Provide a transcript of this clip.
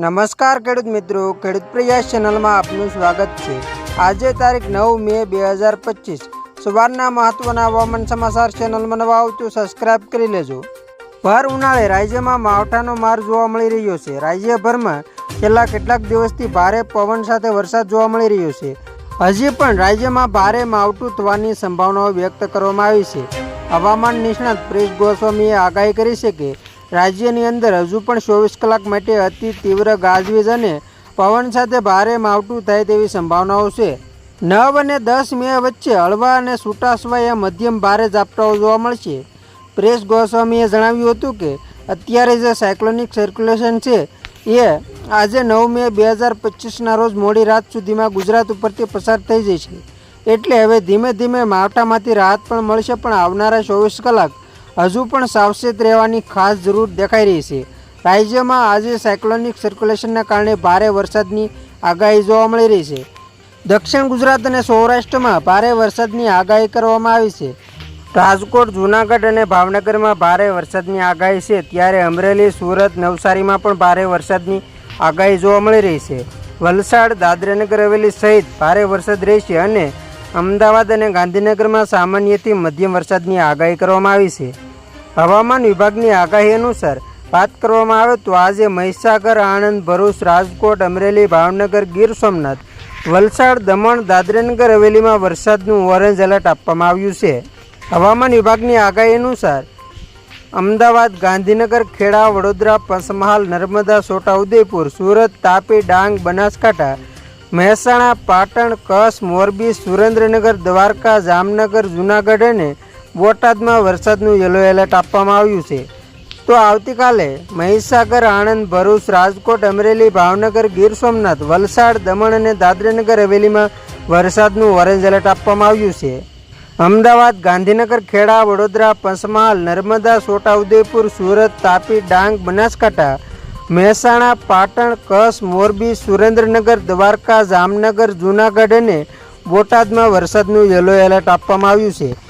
નમસ્કાર ખેડૂત મિત્રો, ખેડૂત પ્રયાસ ચેનલમાં આપનું સ્વાગત છે. આજે તારીખ નવ મે બે હજાર પચીસ. સવારના મહત્વના હવામાન સમાચાર ચેનલમાં નવા આવતું સબસ્ક્રાઇબ કરી લેજો. ભર ઉનાળે રાજ્યમાં માવઠાનો માર જોવા મળી રહ્યો છે. રાજ્યભરમાં છેલ્લા કેટલાક દિવસથી ભારે પવન સાથે વરસાદ જોવા મળી રહ્યો છે. હજી પણ રાજ્યમાં ભારે માવઠું થવાની સંભાવનાઓ વ્યક્ત કરવામાં આવી છે. હવામાન નિષ્ણાત પ્રેશ ગોસ્વામીએ આગાહી કરી છે કે રાજ્યની અંદર હજુ પણ ચોવીસ કલાક માટે અતિ તીવ્ર ગાજવીજ અને પવન સાથે ભારે માવઠું થાય તેવી સંભાવનાઓ છે. નવ અને દસ મે વચ્ચે હળવા અને છૂટાછવાયા મધ્યમ ભારે ઝાપટાઓ જોવા મળશે. પ્રેસ ગોસ્વામીએ જણાવ્યું હતું કે, અત્યારે જે સાયક્લોનિક સર્ક્યુલેશન છે, એ આજે નવ મે બે હજાર પચીસના રોજ મોડી રાત સુધીમાં ગુજરાત ઉપરથી પસાર થઈ જશે. એટલે હવે ધીમે ધીમે માવઠામાંથી રાહત પણ મળશે, પણ આવનારા ચોવીસ કલાક હજુ પણ સાવચેત રહેવાની ખાસ જરૂર દેખાઈ રહી છે. રાજ્યમાં આજે સાયક્લોનિક સર્ક્યુલેશનના કારણે ભારે વરસાદની આગાહી જોવા મળી રહી છે. દક્ષિણ ગુજરાત અને સૌરાષ્ટ્રમાં ભારે વરસાદની આગાહી કરવામાં આવી છે. રાજકોટ, જૂનાગઢ અને ભાવનગરમાં ભારે વરસાદની આગાહી છે. ત્યારે અમરેલી, સુરત, નવસારીમાં પણ ભારે વરસાદની આગાહી જોવા મળી રહી છે. વલસાડ, દાદરાનગર હવેલી સહિત ભારે વરસાદ રહેશે અને અમદાવાદ અને ગાંધીનગરમાં સામાન્યથી મધ્યમ વરસાદની આગાહી કરવામાં આવી છે. હવામાન વિભાગની આગાહી અનુસાર વાત કરવામાં આવે તો આજે મહીસાગર, આણંદ, ભરૂચ, રાજકોટ, અમરેલી, ભાવનગર, ગીર સોમનાથ, વલસાડ, દમણ, દાદરાનગર હવેલીમાં વરસાદનું ઓરેન્જ એલર્ટ આપવામાં આવ્યું છે. હવામાન વિભાગની આગાહી અનુસાર અમદાવાદ, ગાંધીનગર, ખેડા, વડોદરા, પંચમહાલ, નર્મદા, છોટાઉદેપુર, સુરત, તાપી, ડાંગ, બનાસકાંઠા, મહેસાણા, પાટણ, કચ્છ, મોરબી, સુરેન્દ્રનગર, દ્વારકા, જામનગર, જૂનાગઢ અને બોટાદમાં વરસાદનું યલો એલર્ટ આપવામાં આવ્યું છે. તો આવતીકાલે મહીસાગર, આણંદ, ભરૂચ, રાજકોટ, અમરેલી, ભાવનગર, ગીર સોમનાથ, વલસાડ, દમણ અને દાદરાનગર હવેલીમાં વરસાદનું ઓરેન્જ એલર્ટ આપવામાં આવ્યું છે. અમદાવાદ, ગાંધીનગર, ખેડા, વડોદરા, પંચમહાલ, નર્મદા, છોટાઉદેપુર, સુરત, તાપી, ડાંગ, બનાસકાંઠા, મહેસાણા, પાટણ, કચ્છ, મોરબી, સુરેન્દ્રનગર, દ્વારકા, જામનગર, જૂનાગઢ અને બોટાદમાં વરસાદનું યલો એલર્ટ આપવામાં આવ્યું છે.